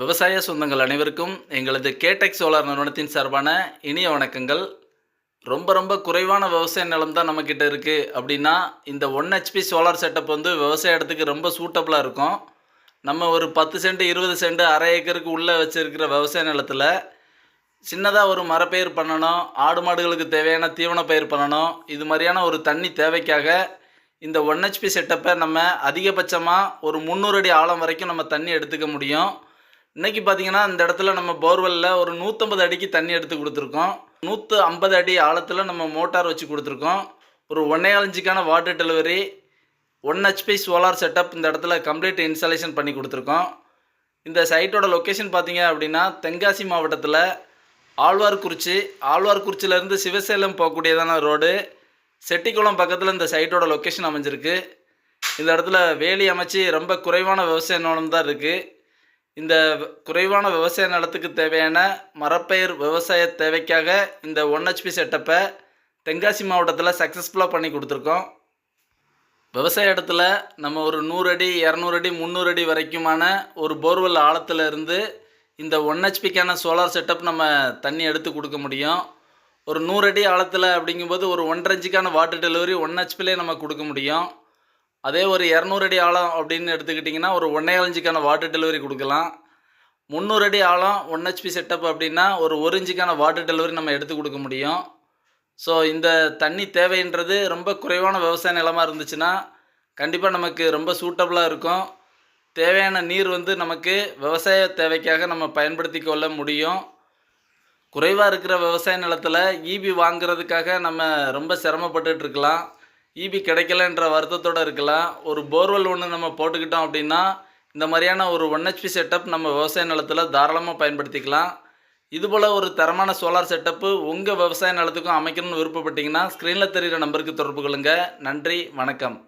விவசாய சொந்தங்கள் அனைவருக்கும் எங்களது கேடெக் சோலார் நிறுவனத்தின் சார்பான இனிய வணக்கங்கள். ரொம்ப ரொம்ப குறைவான விவசாய நிலம் தான் நம்மக்கிட்ட இருக்குது அப்படின்னா இந்த ஒன் ஹெச்பி சோலார் செட்டப் வந்து விவசாய இடத்துக்கு ரொம்ப சூட்டபுளாக இருக்கும். நம்ம ஒரு பத்து சென்ட் இருபது சென்ட் அரை ஏக்கருக்கு உள்ளே வச்சுருக்கிற விவசாய நிலத்தில் சின்னதாக ஒரு மரப்பயிர் பண்ணணும் ஆடு மாடுகளுக்கு தேவையான தீவன பயிர் பண்ணணும் இது மாதிரியான ஒரு தண்ணி தேவைக்காக இந்த ஒன் ஹெச்பி செட்டப்பை நம்ம அதிகபட்சமாக ஒரு முந்நூறு அடி ஆழம் வரைக்கும் நம்ம தண்ணி எடுத்துக்க முடியும். இன்றைக்கி பார்த்தீங்கன்னா இந்த இடத்துல நம்ம போர்வெல்லில் ஒரு நூற்றம்பது அடிக்கு தண்ணி எடுத்து கொடுத்துருக்கோம். நூற்று ஐம்பது அடி ஆழத்தில் நம்ம மோட்டார் வச்சு கொடுத்துருக்கோம். ஒரு ஒன்னே இன்ச்சுக்கான water delivery one HP solar setup இந்த இடத்துல கம்ப்ளீட் இன்ஸ்டாலேஷன் பண்ணி கொடுத்துருக்கோம். இந்த சைட்டோட லொக்கேஷன் பார்த்தீங்க அப்படின்னா தென்காசி மாவட்டத்தில் ஆழ்வார்குறிச்சி ஆழ்வார்குறிச்சியிலேருந்து சிவசேலம் போகக்கூடியதான ரோடு செட்டிக்குளம் பக்கத்தில் இந்த சைட்டோட லொக்கேஷன் அமைஞ்சிருக்கு. இந்த இடத்துல வேலி அமைச்சு ரொம்ப குறைவான விவசாய நிலம் தான் இருக்குது இந்த குறைவான விவசாய நிலத்துக்கு தேவையான மரப்பயிர் விவசாய தேவைக்காக இந்த ஒன் ஹெச்பி செட்டப்பை தென்காசி மாவட்டத்தில் சக்ஸஸ்ஃபுல்லாக பண்ணி கொடுத்துருக்கோம். விவசாய இடத்துல நம்ம ஒரு நூறு அடி இரநூறு அடி முந்நூறு அடி வரைக்குமான ஒரு போர்வெல் ஆழத்தில் இருந்து இந்த ஒன் ஹெச்பிக்கான சோலார் செட்டப் நம்ம தண்ணி எடுத்து கொடுக்க முடியும். ஒரு நூறு அடி ஆழத்தில் அப்படிங்கும்போது ஒரு ஒன்றரை இன்ச்சுக்கான வாட்டர் டெலிவரி ஒன் ஹெச்பிலே நம்ம கொடுக்க முடியும். அதே ஒரு இரநூறு அடி ஆழம் அப்படின்னு எடுத்துக்கிட்டிங்கன்னா ஒரு ஒன்றே இன்ச்சுக்கான வாட்டர் டெலிவரி கொடுக்கலாம். முந்நூறு அடி ஆழம் ஒன் ஹெச்பி செட்டப் அப்படின்னா ஒரு ஒரு இன்ச்சுக்கான வாட்டர் டெலிவரி நம்ம எடுத்து கொடுக்க முடியும். ஸோ இந்த தண்ணி தேவைன்றது ரொம்ப குறைவான விவசாய நிலமாக இருந்துச்சுன்னா கண்டிப்பாக நமக்கு ரொம்ப சூட்டபுளாக இருக்கும். தேவையான நீர் வந்து நமக்கு விவசாய தேவைக்காக நம்ம பயன்படுத்தி கொள்ள முடியும். குறைவாக இருக்கிற விவசாய நிலத்தில் ஈபி வாங்குறதுக்காக நம்ம ரொம்ப சிரமப்பட்டுருக்கலாம் இருக்கலாம். ஈபி கிடைக்கலன்ற வருத்தத்தோடு இருக்கலாம். ஒரு போர்வெல் ஒன்று நம்ம போட்டுக்கிட்டோம் அப்படின்னா இந்த மாதிரியான ஒரு ஒன் ஹெச்பி செட்டப் நம்ம விவசாய நிலத்தில் தாராளமாக பயன்படுத்திக்கலாம். இதுபோல் ஒரு தரமான சோலார் செட்டப்பு உங்கள் விவசாய நிலத்துக்கும் அமைக்கணும்னு விருப்பப்பட்டீங்கன்னா ஸ்க்ரீனில் தெரிகிற நம்பருக்கு தொடர்பு கொள்ளுங்கள் நன்றி வணக்கம்.